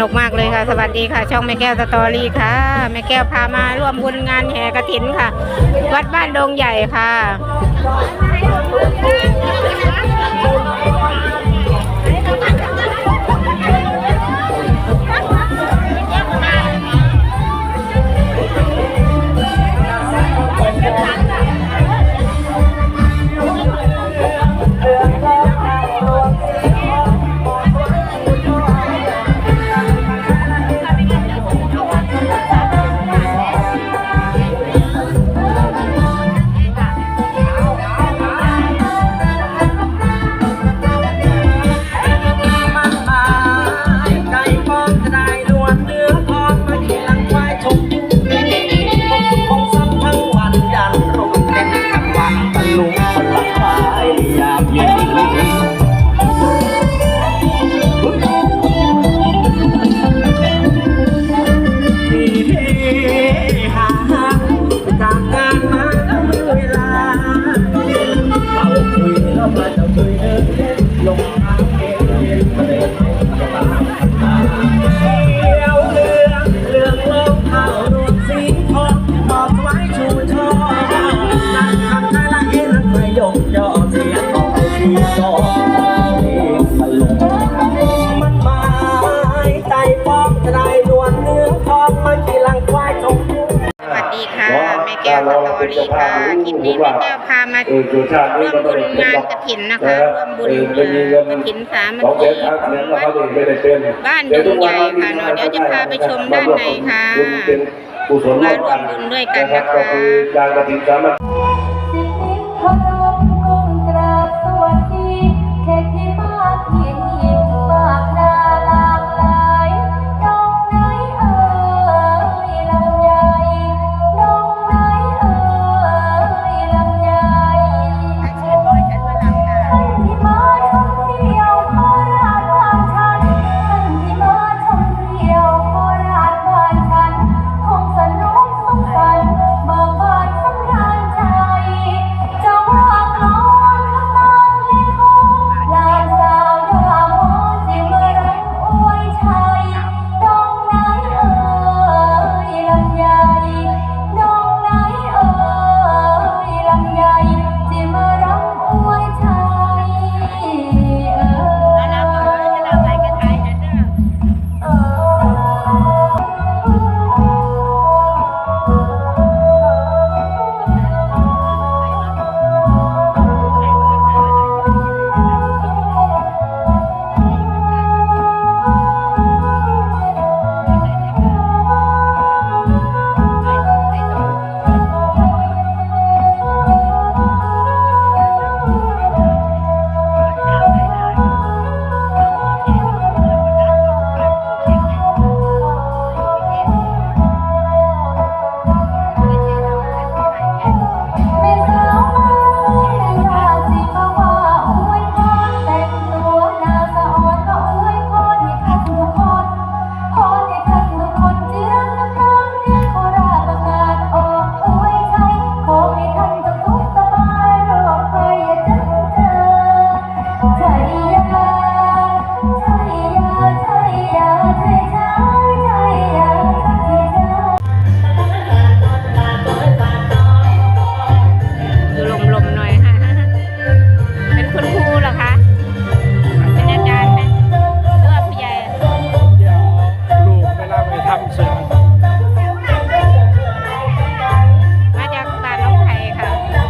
นุกมากเลยค่ะ สวัสดีค่ะ ช่องแม่แก้วสตอรี่ค่ะ แม่แก้วพามาร่วมบุญงานแห่กระถินค่ะ วัดบ้านดงใหญ่ค่ะ ค่ะแม่แก้วสตอรี่ค่ะคลิปนี้แม่แก้วพามาร่วมบุญงานกระถินนะคะร่วมบุญกระถินสามัคคีของวัดบ้านดุงใหญ่ค่ะเนาะเดี๋ยวจะพาไปชมด้านในค่ะมาร่วมบุญด้วยกันนะคะ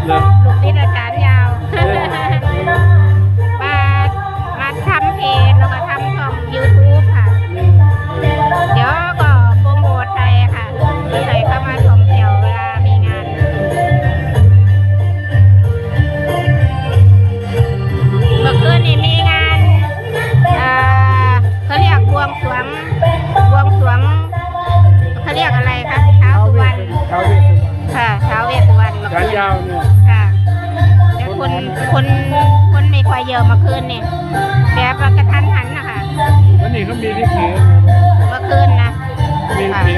นลูกติดอาจารย์ยาวมามาทำเพจแล้วมาทำช่องยูทูบค่ะ เดี๋ยวก็โปรโมทไปค่ะคนไเข้ามาชมเดี๋ยวเวลามีงานเมื่อคืนนี้มีงานเขาเรียกวงสวงวงสวงเขาเรียกอะไรคะเท้าสุวรรณค่ะเท้าเวสสุวรรณ มาขานยาวเนี่ย ค่ะแต่คนคนคนไม่ควายเยอะมาคืนเนี่ยแบบว่ากระทันหันนะคะแล้วนี่เขามีที่เขียนมื่อคืนนะมีที่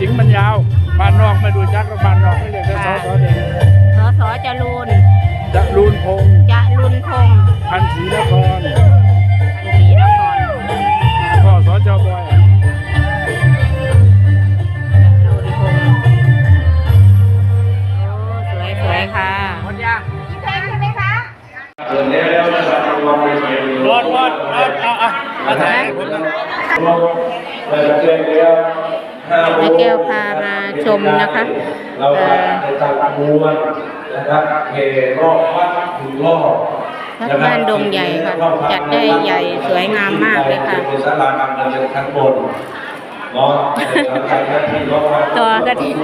จริงมันยาวบ้านนอกไม่ดูจักก็บ้านนอกไม่เรียกแต่สอสอแดงสอสอจรูนจรูนพงษ์จะรุนพงษ์พันศรีนครพันศรีนครพ่อสอจอบอยรุนพงษ์โอ้สวยสวยค่ะเดินแล้วนะครับลองไปใหม่รอดรอดรอดเอาเอามาถ่ายให้ผมนะลองไปเดิน แล้วห้าโมแม่งแก้วพามาชมนะคะเราเอ่จะอในทางมวนนะครับเฮรอบวัดถึงรอบวัดบ้านดงใหญ่ค่ะ จัดได้ใหญ่สวยงามมากเลยค่ะเป็นศาลากลางเดินข้างบนเนาะใครที่รอบวัดต่อกระถิ่น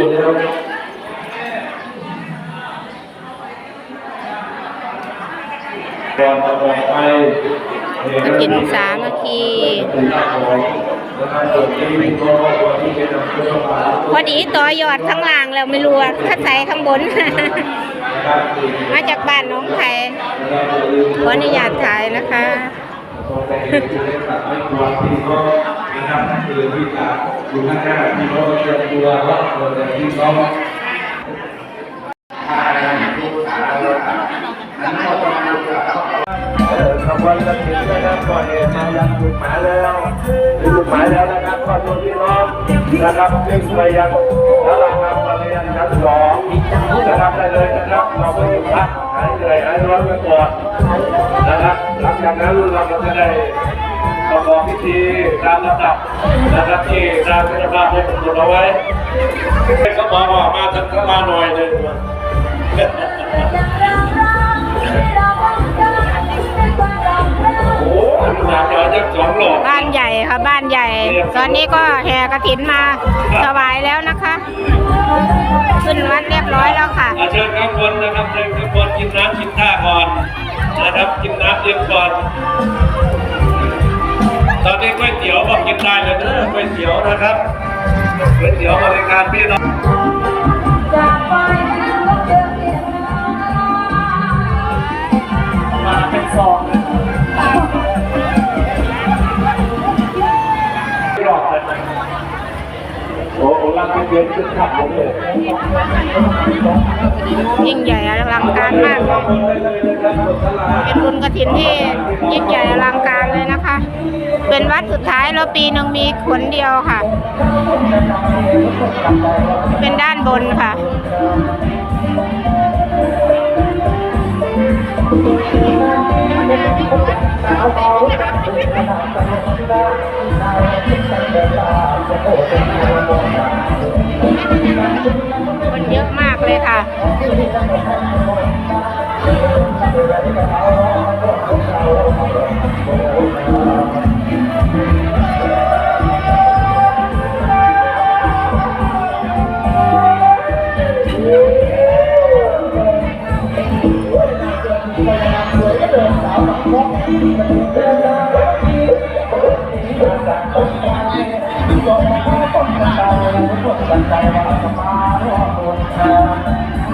ก่อนต่อไป กระถินสามัคคีพอดีต่อยอดข้างล่างแล้วไม่รู้ว่าถ้าใส่ข้างบน มาจากบ้านน้องไผ่ขออนุญาตถ่ายนะคะไม่ควรที่ก็นะครับคือที่จะอยู่ข้างหน้าที่าเตรียมตัวว่าเราจะที่านก ระถิ่นนะครับก่อนเองมายังจุดหมายแล้วถึงจุดหมายแล้วนะครับก็ตัวพี่น้องนะครับซึ่งไปยังสารางามมาเรียนชั้นสองนะครับได้เลยนะครับเราไปพักหายเหนื่อยหายร้อนกันก่อนนะครับหลังจากนั้นเราก็จะได้ประกอบพิธีตามลำดับนะครับที่ทางเจ้าภาพได้กำหนดเอาไว้ก็บอกว่ามาทางข้างมาหน่อยหนึ่ง สองหลอดบ้านใหญ่ค่ะบ้านใหญ่ ตอนนี้ก็แห่กระถินมาถวายแล้วนะคะ ขึ้นวัดเรียบร้อยแล้วค่ะอาเชิญข้างบนนะครับเชิญข้างบนกินน้ำกินท่าก่อนนะครับกินน้ำเย็นก่อนตอนนี้ก๋วยเตี๋ยวบอกกินได้เลยเด้อก๋วยเตี๋ยวนะครับก๋วยเตี๋ยวบริการพี่น้อง ยิ่งใหญ่อลังการมากเป็นบุญกระถินที่ยิ่งใหญ่อลังการเลยนะคะ เป็นวัดสุดท้ายแล้วปีหนึ่งมีขนเดียวค่ะ เป็นด้านบนค่ะ คนเยอะมากเลยค่ะ ยอมมาต้นกันตายปวดกันใจว่าจะมาร่วมโดนแทน